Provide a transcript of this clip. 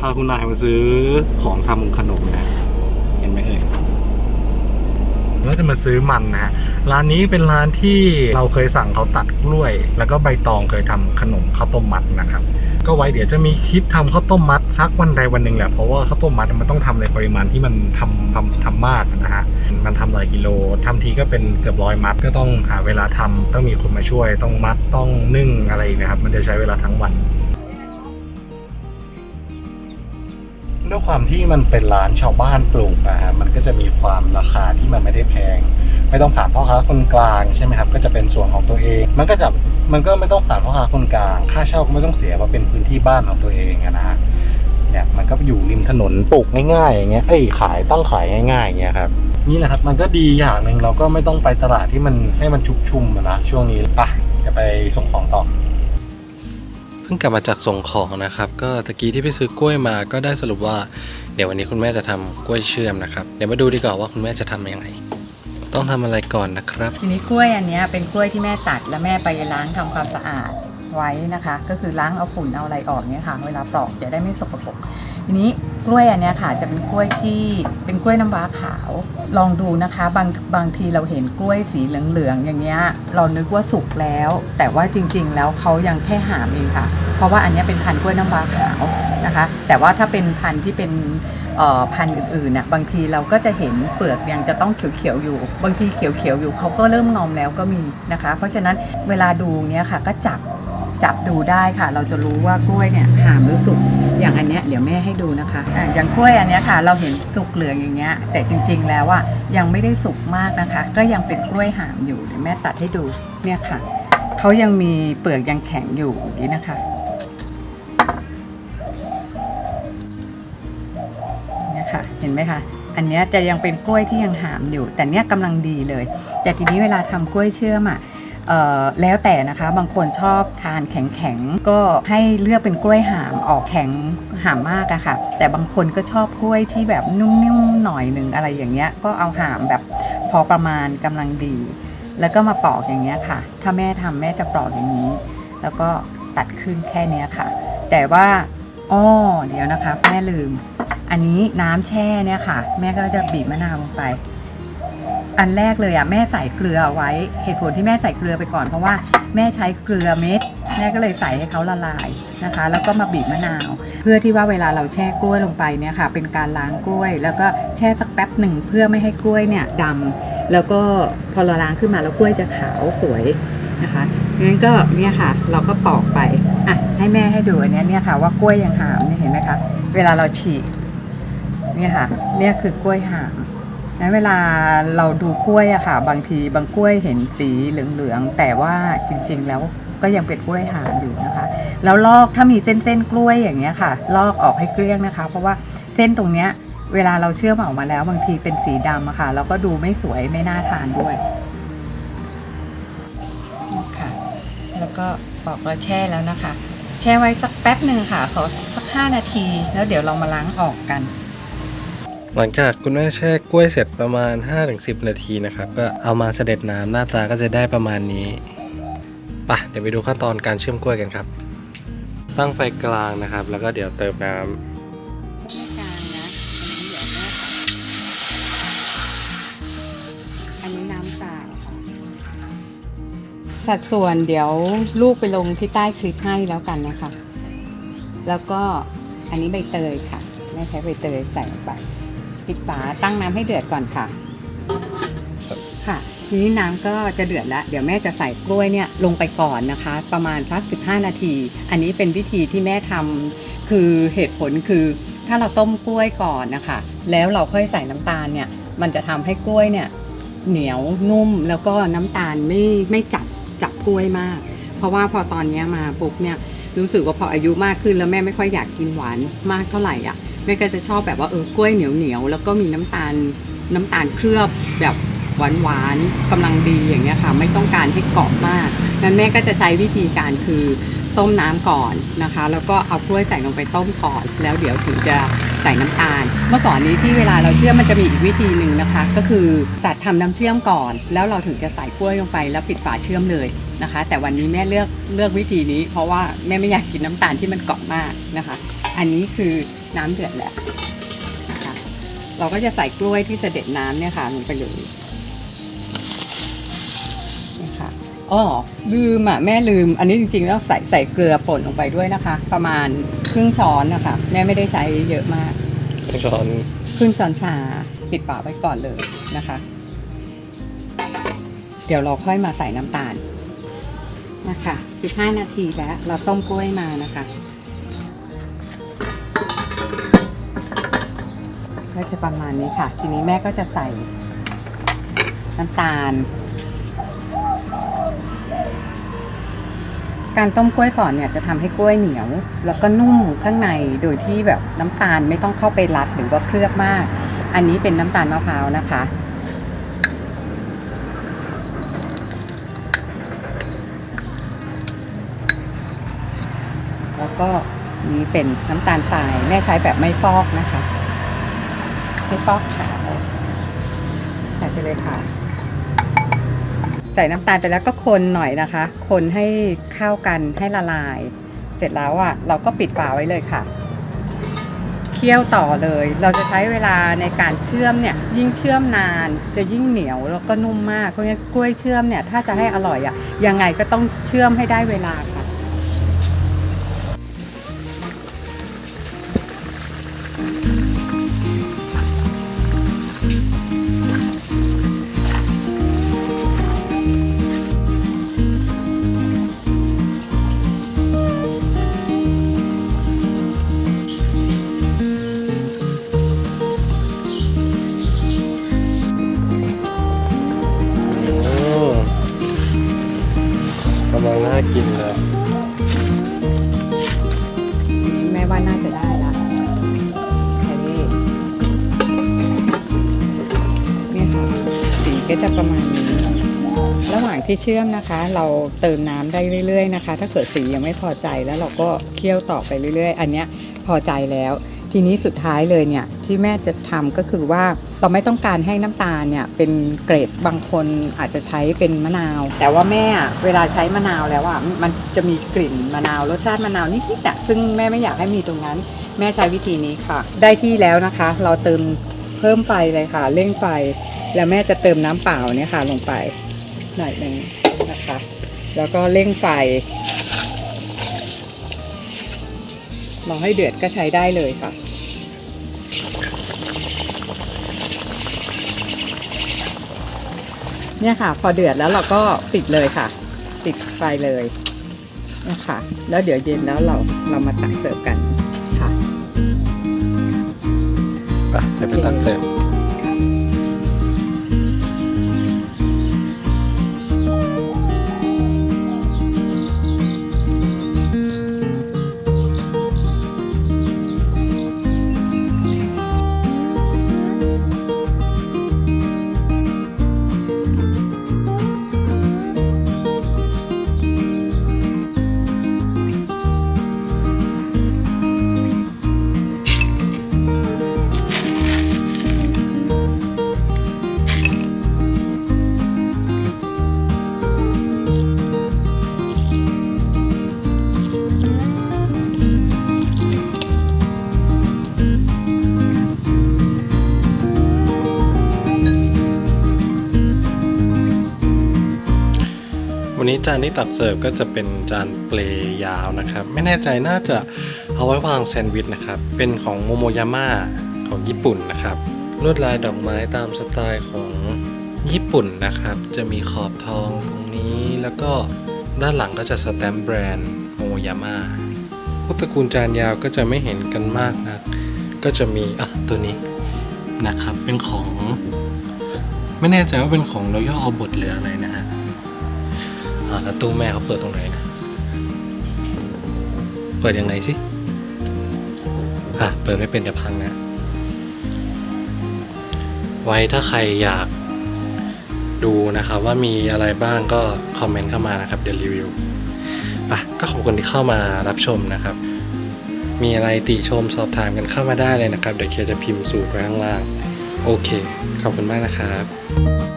พาคุณนายมาซื้อของทำขนมนะ เห็นไหมเอ่ยก็จะมาซื้อมันนะร้านนี้เป็นร้านที่เราเคยสั่งเขาตัดกล้วย แล้วก็ใบตองเคยทำขนมข้าวต้มมัดนะครับ ก็ไว้เดี๋ยวจะมีคลิปทำข้าวต้มมัดสักวันใดวันหนึ่งแหละเพราะว่าข้าวต้มมัดมันต้องทำในปริมาณที่มันทำทำทำมากนะฮะมันทำหลายกิโลทำทีก็เป็นเกือบร้อยมัดก็ต้องหาเวลาทำต้องมีคนมาช่วย ต้องมัดต้องนึ่งอะไรนะครับ มันจะใช้เวลาทั้งวัน ด้วยความที่มันเป็นร้านชาวบ้านปลูกนะฮะมันก็จะมีความราคาที่มันไม่ได้แพง ไม่ต้องผ่านพ่อค้าคนกลางใช่ไหมครับก็จะเป็นส่วนของตัวเอง มันก็จะมันก็ไม่ต้องผ่านพ่อค้าคนกลาง ค่าเช่าก็ไม่ต้องเสียว่าเป็นพื้นที่บ้านของตัวเองนะฮะเนี่ยมันก็อยู่ริมถนนปลูกง่ายๆอย่างเงี้ยเอ้ยขายตั้งขายง่ายๆอย่างเงี้ยครับนี่แหละครับมันก็ดีอย่างหนึ่งเราก็ไม่ต้องไปตลาดที่มันให้มันชุกชุมนะช่วงนี้ไปะจะไปส่งของต่อ พิ่งกลับมาจากส่งของนะครับ ก็ตะกี้ที่ไปซื้อกล้วยมาก็ได้สรุปว่า เดี๋ยววันนี้คุณแม่จะทำกล้วยเชื่อมนะครับ เดี๋ยวมาดูดีกว่าว่าคุณแม่จะทำยังไง ต้องทำอะไรก่อนนะครับ ทีนี้กล้วยอันนี้เป็นกล้วยที่แม่ตัดแล้วแม่ไปล้างทำความสะอาดไว้นะคะ ก็คือล้างเอาฝุ่นเอาอะไรออกเนี่ยค่ะ เวลาปลอกจะได้ไม่สกปรก ทีนี้กล้วยอันเนี้ยค่ะจะเป็นกล้วยที่เป็นกล้วยน้ำว้าขาว ลองดูนะคะ บางบางทีเราเห็นกล้วยสีเหลืองๆอย่างเงี้ยเรานึกว่าสุกแล้ว แต่ว่าจริง ๆ แล้วเขายังแค่หามเองค่ะ เพราะว่าอันเนี้ยเป็นพันธุ์กล้วยน้ำว้าขาวนะคะ แต่ว่าถ้าเป็นพันธุ์ที่เป็นอ่อพันธุ์อื่นๆนะบางทีเราก็จะเห็นเปลือกยังจะต้องเขียวๆอยู่ บางทีเขียวๆอยู่เขาก็เริ่มงอมแล้วก็มีนะคะ เพราะฉะนั้นเวลาดูเนี้ยค่ะก็จับ จับดูได้ค่ะ เราจะรู้ว่ากล้วยเนี่ยหามหรือสุกอย่างอันเนี้ยเดี๋ยวแม่ให้ดูนะคะอะอย่างกล้วยอันเนี้ยค่ะ เราเห็นสุกเหลืองอย่างเงี้ยแต่จริง ๆ แล้วอะยังไม่ได้สุกมากนะคะ ก็ยังเป็นกล้วยหามอยู่เดี๋ยวแม่ตัดให้ดูเนี่ยค่ะเขายังมีเปลือกยังแข็งอยู่อย่างนี้นะคะเนี่ยค่ะเห็นไหมคะอันเนี้ยจะยังเป็นกล้วยที่ยังหามอยู่ แต่เนี้ยกำลังดีเลย แต่ทีนี้เวลาทำกล้วยเชื่อมอะ แล้วแต่นะคะบางคนชอบทานแข็งๆ ก็ให้เลือกเป็นกล้วยหามออกแข็งหามมากอะค่ะ แต่บางคนก็ชอบกล้วยที่แบบนุ่มๆหน่อยหนึ่งอะไรอย่างเงี้ยก็เอาหามแบบพอประมาณกำลังดี แล้วก็มาปอกอย่างเงี้ยค่ะ ถ้าแม่ทำแม่จะปอกอย่างนี้ แล้วก็ตัดขึ้นแค่เนี้ยค่ะ แต่ว่าอ้อเดี๋ยวนะคะ แม่ลืม อันนี้น้ำแช่เนี่ยค่ะ แม่ก็จะบีบมะนาวลงไป อันแรกเลยอะแม่ใส่เกลือเอาไว้ เหตุผลที่แม่ใส่เกลือไปก่อนเพราะว่าแม่ใช้เกลือเม็ด แม่ก็เลยใส่ให้เขาละลายนะคะ แล้วก็มาบีบมะนาว เพื่อที่ว่าเวลาเราแช่กล้วยลงไปเนี่ยค่ะ เป็นการล้างกล้วย แล้วก็แช่สักแป๊บหนึ่งเพื่อไม่ให้กล้วยเนี่ยดำแล้วก็พอเราล้างขึ้นมาแล้วกล้วยจะขาวสวยนะคะงั้นก็เนี่ยค่ะเราก็ปอกไปอะให้แม่ให้ดูอันนี้เนี่ยค่ะว่ากล้วยยังหามเนี่ยเห็นไหมคะเวลาเราฉีกเนี่ยค่ะเนี่ยคือกล้วยหาง นั้นเวลาเราดูกล้วยอะค่ะ บางทีบางกล้วยเห็นสีเหลืองๆแต่ว่าจริงๆแล้วก็ยังเป็นกล้วยหางอยู่นะคะ แล้วลอกถ้ามีเส้นๆกล้วยอย่างเงี้ยค่ะ ลอกออกให้เกลี้ยงนะคะ เพราะว่าเส้นตรงเนี้ยเวลาเราเชื่อมออกมาแล้ว บางทีเป็นสีดำอะค่ะแล้วก็ดูไม่สวยไม่น่าทานด้วยค่ะแล้วก็ปอกแล้วแช่แล้วนะคะ แช่ไว้สักแป๊บหนึ่งค่ะขอสักห้านาที แล้วเดี๋ยวเรามาล้างออกกัน หลังจากคุณแม่แช่กล้วยเสร็จประมาณ 5-10 นาทีนะครับ ก็เอามาเสด็จน้ำหน้าตาก็จะได้ประมาณนี้ปะเดี๋ยวไปดูขั้นตอนการเชื่อมกล้วยกันครับ ตั้งไฟกลางนะครับ แล้วก็เดี๋ยวเติมน้ำอันนี้น้ำเปล่าค่ะสัดส่วนเดี๋ยวลูกไปลงที่ใต้คลิปให้แล้วกันนะคะ แล้วก็อันนี้ใบเตยค่ะ แม่ใช้ใบเตยใส่ลงไป ปิดฝาตั้งน้ำให้เดือดก่อนค่ะ ค่ะ ทีนี้น้ำก็จะเดือดแล้ว เดี๋ยวแม่จะใส่กล้วยเนี่ยลงไปก่อนนะคะ ประมาณสัก 15 นาที อันนี้เป็นวิธีที่แม่ทำคือเหตุผลคือ ถ้าเราต้มกล้วยก่อนนะคะ แล้วเราค่อยใส่น้ำตาลเนี่ยมันจะทำให้กล้วยเนี่ยเหนียวนุ่มแล้วก็น้ำตาลไม่ไม่จับจับกล้วยมาก เพราะว่าพอตอนเนี้ยมาปุ๊บเนี่ยรู้สึกว่าพออายุมากขึ้นแล้วแม่ไม่ค่อยอยากกินหวานมากเท่าไหร่อะ แม่ก็จะชอบแบบว่าเออกล้วยเหนียวเหนียวๆแล้วก็มีน้ำตาลน้ำตาลเคลือบแบบหวานหวานๆกำลังดีอย่างเงี้ยค่ะ ไม่ต้องการให้เกาะมากนั้นแม่ก็จะใช้วิธีการคือต้มน้ำก่อนนะคะ แล้วก็เอากล้วยใส่ลงไปต้มก่อน แล้วเดี๋ยวถึงจะใส่น้ำตาล เมื่อก่อนนี้ที่เวลาเราเชื่อมมันจะมีอีกวิธีหนึ่งนะคะ ก็คือจัดทำน้ำเชื่อมก่อน แล้วเราถึงจะใส่กล้วยลงไปแล้วปิดฝาเชื่อมเลยนะคะ แต่วันนี้แม่เลือกเลือกวิธีนี้ เพราะว่าแม่ไม่อยากกินน้ำตาลที่มันเกาะมากนะคะ อันนี้คือน้ำเดือดแล้วนะคะเราก็จะใส่กล้วยที่เสด็จน้ำเนี่ยค่ะลงไปเลยนี่ค่ะอ๋อลืมอะแม่ลืม อันนี้จริงๆแล้วใส่ใส่เกลือป่นลงไปด้วยนะคะ ประมาณครึ่งช้อนนะคะ แม่ไม่ได้ใช้เยอะมาก ช้อนครึ่งช้อนชาปิดฝาไว้ก่อนเลยนะคะ เดี๋ยวเราค่อยมาใส่น้ำตาลนะคะ 15 นาทีแล้ว เราต้มกล้วยมานะคะ ก็จะประมาณนี้ค่ะ ทีนี้แม่ก็จะใส่น้ำตาล การต้มกล้วยก่อนเนี่ยจะทำให้กล้วยเหนียว แล้วก็นุ่มข้างในโดยที่แบบน้ำตาลไม่ต้องเข้าไปรัดหรือว่าเคลือบมาก อันนี้เป็นน้ำตาลมะพร้าวนะคะแล้วก็นี้เป็นน้ำตาลทรายแม่ใช้แบบไม่ฟอกนะคะ ไม่ฟอกขาวใส่ไปเลยค่ะ ใส่น้ำตาลไปแล้วก็คนหน่อยนะคะ คนให้เข้ากันให้ละลาย เสร็จแล้วอะ เราก็ปิดฝาไว้เลยค่ะเคี่ยวต่อเลย เราจะใช้เวลาในการเชื่อมเนี่ย ยิ่งเชื่อมนานจะยิ่งเหนียวแล้วก็นุ่มมาก เพราะงั้นกล้วยเชื่อมเนี่ย ถ้าจะให้อร่อยอะ ยังไงก็ต้องเชื่อมให้ได้เวลาค่ะ ก็จะประมาณนี้ระหว่างที่เชื่อมนะคะ เราเติมน้ำได้เรื่อย ๆ นะคะ ถ้าเกิดสียังไม่พอใจแล้วเราก็เคี่ยวต่อไปเรื่อย ๆ อันเนี้ยพอใจแล้ว ทีนี้สุดท้ายเลยเนี่ยที่แม่จะทำก็คือว่าเราไม่ต้องการให้น้ำตาลเนี่ยเป็นเกรดบางคนอาจจะใช้เป็นมะนาว แต่ว่าแม่อะเวลาใช้มะนาวแล้วอะมันจะมีกลิ่นมะนาวรสชาติมะนาวนิดๆอ่ซึ่งแม่ไม่อยากให้มีตรงนั้น แม่ใช้วิธีนี้ค่ะ ได้ที่แล้วนะคะ เราเติม เพิ่มไฟเลยค่ะ เร่งไฟ แล้วแม่จะเติมน้ำเปล่าเนี่ยค่ะ ลงไปหน่อยหนึ่งนะคะ แล้วก็เร่งไฟรอให้เดือดก็ใช้ได้เลยค่ะเนี่ยค่ะ พอเดือดแล้วเราก็ปิดเลยค่ะ ปิดไฟเลยนี่ยค่ะแล้วเดี๋ยวเย็นแล้วเราเรามาตักเสิร์ฟกัน เจานที่ตักเสิร์ฟก็จะเป็นจานเปลยาวนะครับ ไม่แน่ใจน่าจะเอาไว้วางแซนด์วิชนะครับ เป็นของโมโมยาม่าของญี่ปุ่นนะครับ ลวดลายดอกไม้ตามสไตล์ของญี่ปุ่นนะครับ จะมีขอบทองตรงนี้แล้วก็ด้านหลังก็จะสแตมป์แบรนด์โมโมยาม่าพวกตระกูลจานยาวก็จะไม่เห็นกันมากนะก็จะมีอะตัวนี้นะครับเป็นของ ไม่แน่ใจว่าเป็นของ Royal Albert หรืออะไรนะฮะ อ่าแล้วตู้แม่เขาเปิดตรงไหนนะเปิดยังไงสิอะเปิดไม่เป็นจะพังนะ ไว้ถ้าใครอยากดูนะครับว่ามีอะไรบ้างก็คอมเมนต์เข้ามานะครับเดี๋ยวรีวิวปะก็ขอบคุณที่เข้ามารับชมนะครับ มีอะไรติชมสอบถามกันเข้ามาได้เลยนะครับ เดี๋ยวเคจะพิมพ์สูตรไว้ข้างล่าง โอเค ขอบคุณมากนะครับ